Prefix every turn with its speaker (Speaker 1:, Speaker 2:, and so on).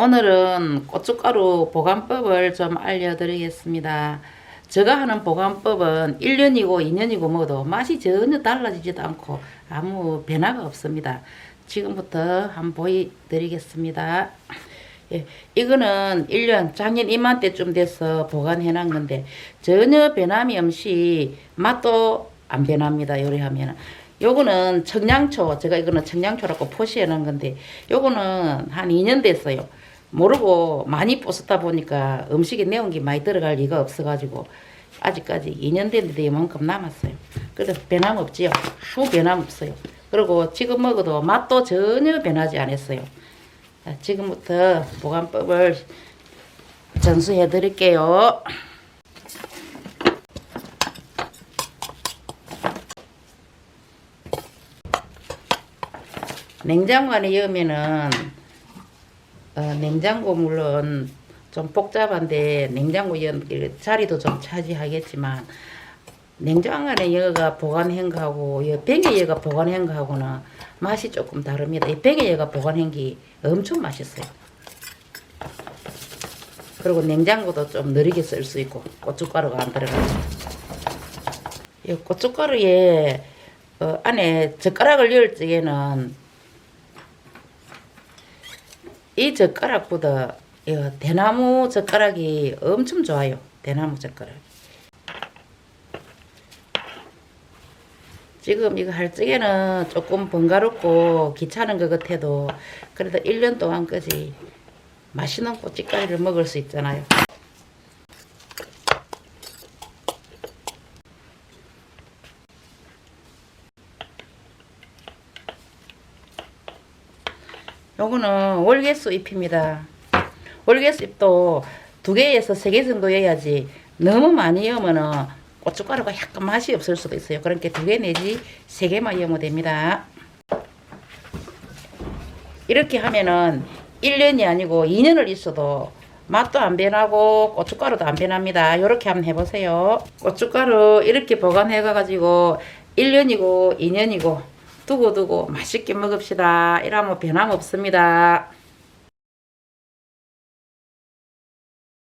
Speaker 1: 오늘은 고춧가루 보관법을 좀 알려드리겠습니다. 제가 하는 보관법은 1년이고 2년이고 먹어도 맛이 전혀 달라지지도 않고 아무 변화가 없습니다. 지금부터 한번 보여드리겠습니다. 예, 이거는 1년 작년 이맘때쯤 돼서 보관해 놓은 건데 전혀 변함이 없이 맛도 안 변합니다. 요리하면 요거는 청양초 제가 이거는 청양초라고 표시해 놓은 건데 요거는 한 2년 됐어요. 모르고 많이 부었다 보니까 음식에 매운 게 많이 들어갈 리가 없어가지고 아직까지 2년 됐는데 이만큼 남았어요. 그래서 변함 없지요. 아무 변함 없어요. 그리고 지금 먹어도 맛도 전혀 변하지 않았어요. 자, 지금부터 보관법을 전수해 드릴게요. 냉장고 안에 넣으면은 어, 냉장고 물론 좀 복잡한데 냉장고 연 자리도 좀 차지하겠지만 냉장고 안에 여가 보관한 거하고 여 병에 여가 보관한 거하고는 맛이 조금 다릅니다. 이 병에 여가 보관한 게 엄청 맛있어요. 그리고 냉장고도 좀 느리게 쓸 수 있고 고춧가루가 안 들어가죠. 이 고춧가루에 어, 안에 젓가락을 넣을 적에는 이 젓가락보다 이 대나무 젓가락이 엄청 좋아요. 대나무 젓가락. 지금 이거 할 적에는 조금 번거롭고 귀찮은 것 같아도 그래도 1년 동안까지 맛있는 고춧가루를 먹을 수 있잖아요. 요거는 월계수 잎입니다. 월계수 잎도 두 개에서 세 개 정도 여야지 너무 많이 여면은 고춧가루가 약간 맛이 없을 수도 있어요. 그러니까 두 개 내지 세 개만 여면 됩니다. 이렇게 하면은 1년이 아니고 2년을 있어도 맛도 안 변하고 고춧가루도 안 변합니다. 이렇게 한번 해보세요. 고춧가루 이렇게 보관해가지고 1년이고 2년이고 두고두고 맛있게 먹읍시다. 이러면 변함 없습니다.